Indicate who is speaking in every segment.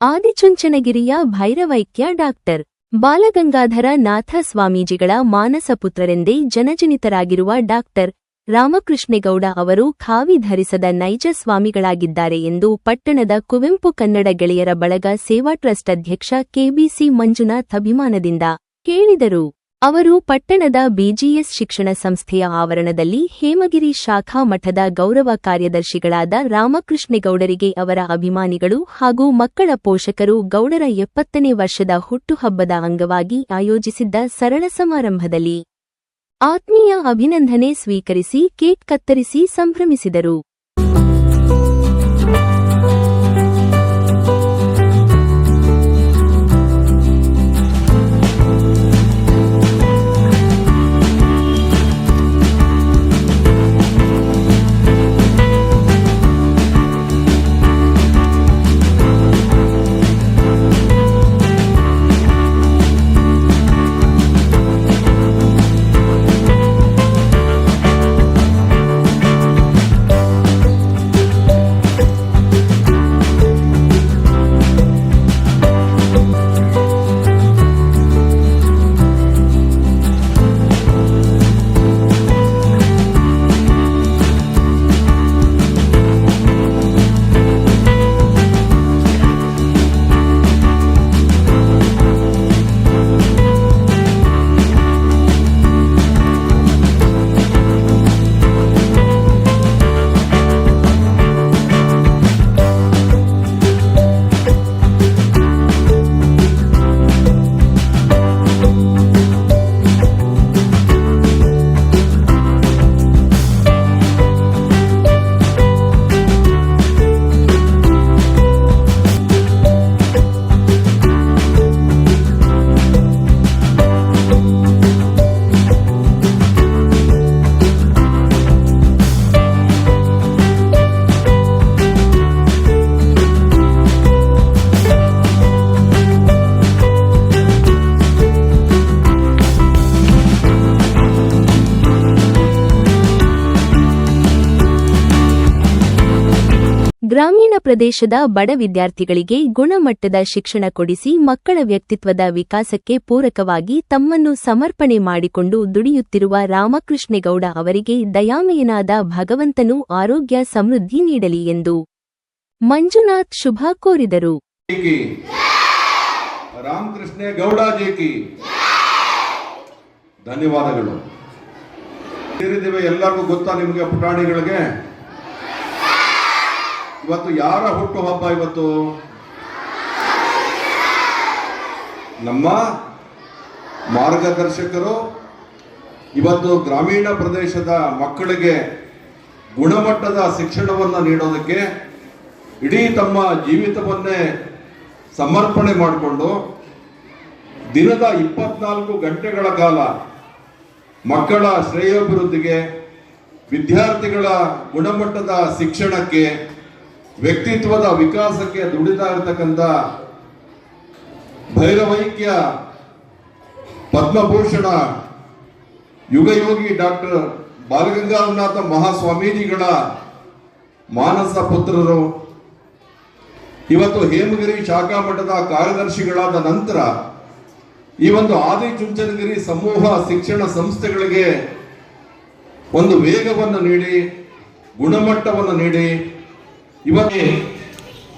Speaker 1: ಆದಿಚುಂಚನಗಿರಿಯ ಭೈರವೈಕ್ಯ doctor Balagangadhara ನಾಥ ಸ್ವಾಮೀಜಿಗಳ ಮಾನಸ ಪುತ್ರರೆಂದೇ ಜನಜನಿತರಾಗಿರುವ doctor Ramakrishnegowda ಅವರು ಖಾವಿ ಧರಿಸದ ನೈಜ ಸ್ವಾಮಿಗಳಾಗಿದ್ದಾರೆ ಎಂದು ಪಟ್ಟಣದ ಕುವೆಂಪು ಕನ್ನಡ ಗೆಳೆಯರ ಬಳಗ ಸೇವಾ ಟ್ರಸ್ಟ್ ಅಧ್ಯಕ್ಷ ಕೆಬಿಸಿ ಮಂಜುನಾಥ್ ಅಭಿಮಾನದಿಂದ ಹೇಳಿದರು ಅವರು ಪಟ್ಟಣದ ಬಿಜಿಎಸ್ ಶಿಕ್ಷಣ ಸಂಸ್ಥೆಯ ಆವರಣದಲ್ಲಿ ಹೇಮಗಿರಿ ಶಾಖಾ ಮಠದ ಗೌರವ ಕಾರ್ಯದರ್ಶಿಗಳಾದ ರಾಮಕೃಷ್ಣೇಗೌಡರಿಗೆ ಅವರ ಅಭಿಮಾನಿಗಳು ಹಾಗೂ ಮಕ್ಕಳ ಪೋಷಕರು ಗೌಡರ ಎಪ್ಪತ್ತನೇ ವರ್ಷದ ಹುಟ್ಟುಹಬ್ಬದ ಅಂಗವಾಗಿ ಆಯೋಜಿಸಿದ್ದ ಸರಳ ಸಮಾರಂಭದಲ್ಲಿ ಆತ್ಮೀಯ ಅಭಿನಂದನೆ ಸ್ವೀಕರಿಸಿ ಕೇಕ್ ಕತ್ತರಿಸಿ ಸಂಭ್ರಮಿಸಿದರು. ಗ್ರಾಮೀಣ ಪ್ರದೇಶದ ಬಡ ವಿದ್ಯಾರ್ಥಿಗಳಿಗೆ ಗುಣಮಟ್ಟದ ಶಿಕ್ಷಣ ಕೊಡಿಸಿ ಮಕ್ಕಳ ವ್ಯಕ್ತಿತ್ವದ ವಿಕಾಸಕ್ಕೆ ಪೂರಕವಾಗಿ ತಮ್ಮನ್ನು ಸಮರ್ಪಣೆ ಮಾಡಿಕೊಂಡು ದುಡಿಯುತ್ತಿರುವ ರಾಮಕೃಷ್ಣೇಗೌಡ ಅವರಿಗೆ ದಯಾಮಯನಾದ ಭಗವಂತನು ಆರೋಗ್ಯ ಸಮೃದ್ಧಿ ನೀಡಲಿ ಎಂದು ಮಂಜುನಾಥ್ ಶುಭ ಕೋರಿದರು.
Speaker 2: ಧನ್ಯವಾದಗಳು. ಎಲ್ಲರಿಗೂ ಗೊತ್ತಾ ನಿಮಗೆ ಪುಟಾಣಿಗಳಿಗೆ? ಇವತ್ತು ಯಾರ ಹುಟ್ಟು ಹಬ್ಬ ಇವತ್ತು? ನಮ್ಮ ಮಾರ್ಗದರ್ಶಕರು, ಇವತ್ತು ಗ್ರಾಮೀಣ ಪ್ರದೇಶದ ಮಕ್ಕಳಿಗೆ ಗುಣಮಟ್ಟದ ಶಿಕ್ಷಣವನ್ನು ನೀಡೋದಕ್ಕೆ ಇಡೀ ತಮ್ಮ ಜೀವಿತವನ್ನೇ ಸಮರ್ಪಣೆ ಮಾಡಿಕೊಂಡು ದಿನದ ಇಪ್ಪತ್ನಾಲ್ಕು ಗಂಟೆಗಳ ಕಾಲ ಮಕ್ಕಳ ಶ್ರೇಯೋಭಿವೃದ್ಧಿಗೆ ವಿದ್ಯಾರ್ಥಿಗಳ ಗುಣಮಟ್ಟದ ಶಿಕ್ಷಣಕ್ಕೆ ವ್ಯಕ್ತಿತ್ವದ ವಿಕಾಸಕ್ಕೆ ದುಡಿತಾ ಇರತಕ್ಕಂಥ ಭೈರವೈಕ್ಯ ಪದ್ಮಭೂಷಣ ಯುಗಯೋಗಿ ಡಾಕ್ಟರ್ ಬಾಲಗಂಗಾಧರನಾಥ ಮಹಾಸ್ವಾಮೀಜಿಗಳ ಮಾನಸ ಪುತ್ರರು, ಇವತ್ತು ಹೇಮಗಿರಿ ಶಾಖಾ ಮಠದ ಕಾರ್ಯದರ್ಶಿಗಳಾದ ನಂತರ ಈ ಒಂದು ಆದಿಚುಂಚನಗಿರಿ ಸಮೂಹ ಶಿಕ್ಷಣ ಸಂಸ್ಥೆಗಳಿಗೆ ಒಂದು ವೇಗವನ್ನು ನೀಡಿ, ಗುಣಮಟ್ಟವನ್ನು ನೀಡಿ ಇವತ್ತೇ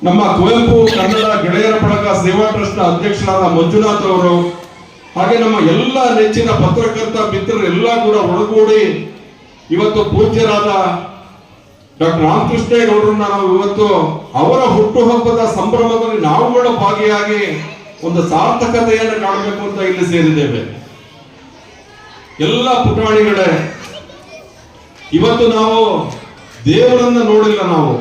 Speaker 2: ನಮ್ಮ ಕುವೆಂಪು ಕನ್ನಡ ಗೆಳೆಯರ ಬಳಗ ಸೇವಾ ಟ್ರಸ್ಟ್ ಅಧ್ಯಕ್ಷರಾದ ಮಂಜುನಾಥ್ ಅವರು ಹಾಗೆ ನಮ್ಮ ಎಲ್ಲ ನೆಚ್ಚಿನ ಪತ್ರಕರ್ತ ಮಿತ್ರರು ಎಲ್ಲ ಕೂಡ ಒಳಗೂಡಿ ಇವತ್ತು ಪೂಜ್ಯರಾದ ಡಾಕ್ಟರ್ ರಾಮಕೃಷ್ಣೇಗೌಡರನ್ನ ನಾವು ಇವತ್ತು ಅವರ ಹುಟ್ಟುಹಬ್ಬದ ಸಂಭ್ರಮದಲ್ಲಿ ನಾವುಗಳ ಭಾಗಿಯಾಗಿ ಒಂದು ಸಾರ್ಥಕತೆಯನ್ನು ಕಾಣಬೇಕು ಅಂತ ಇಲ್ಲಿ ಸೇರಿದ್ದೇವೆ. ಎಲ್ಲ ಪುಟಾಣಿಗಳೇ, ಇವತ್ತು ನಾವು ದೇವರನ್ನ ನೋಡಿಲ್ಲ ನಾವು.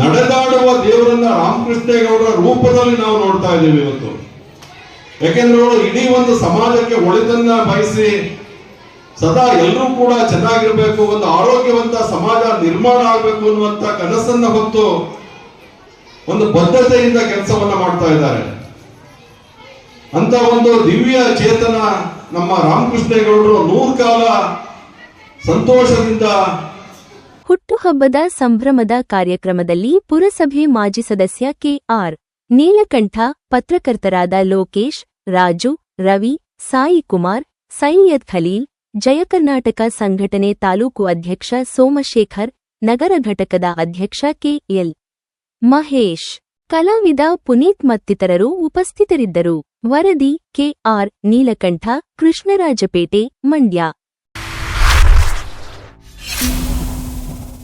Speaker 2: ನಡೆದಾಡುವ ದೇವರನ್ನ ರಾಮಕೃಷ್ಣೇಗೌಡರ ರೂಪದಲ್ಲಿ ನಾವು ನೋಡ್ತಾ ಇದ್ದೀವಿ ಇವತ್ತು. ಯಾಕೆಂದ್ರೆ ಅವರು ಇಡೀ ಒಂದು ಸಮಾಜಕ್ಕೆ ಒಳಿತನ್ನ ಬಯಸಿ ಸದಾ ಎಲ್ಲರೂ ಕೂಡ ಚೆನ್ನಾಗಿರ್ಬೇಕು, ಒಂದು ಆರೋಗ್ಯವಂತ ಸಮಾಜ ನಿರ್ಮಾಣ ಆಗಬೇಕು ಅನ್ನುವಂತ ಕನಸನ್ನ ಹೊತ್ತು ಒಂದು ಬದ್ಧತೆಯಿಂದ ಕೆಲಸವನ್ನ ಮಾಡ್ತಾ ಇದ್ದಾರೆ. ಅಂತ ಒಂದು ದಿವ್ಯ ಚೇತನ ನಮ್ಮ ರಾಮಕೃಷ್ಣೇಗೌಡರು ನೂರು ಕಾಲ ಸಂತೋಷದಿಂದ
Speaker 1: ಹುಟ್ಟುಹಬ್ಬದ ಸಂಭ್ರಮದ ಕಾರ್ಯಕ್ರಮದಲ್ಲಿ ಪುರಸಭೆ ಮಾಜಿ ಸದಸ್ಯ ಕೆಆರ್ ನೀಲಕಂಠ, ಪತ್ರಕರ್ತರಾದ ಲೋಕೇಶ್, ರಾಜು, ರವಿ, ಸಾಯಿ ಕುಮಾರ್, ಸೈಯದ್ ಖಲೀಲ್ ಜಯಕರ್ನಾಟಕ ಸಂಘಟನೆ ತಾಲೂಕು ಅಧ್ಯಕ್ಷ ಸೋಮಶೇಖರ್, ನಗರ ಘಟಕದ ಅಧ್ಯಕ್ಷ ಕೆಎಲ್ ಮಹೇಶ್. ಕಲಾವಿದ ಪುನೀತ್ ಮತ್ತಿತರರು ಉಪಸ್ಥಿತರಿದ್ದರು. ವರದಿ ಕೆಆರ್ ನೀಲಕಂಠ, ಕೃಷ್ಣರಾಜಪೇಟೆ, ಮಂಡ್ಯ.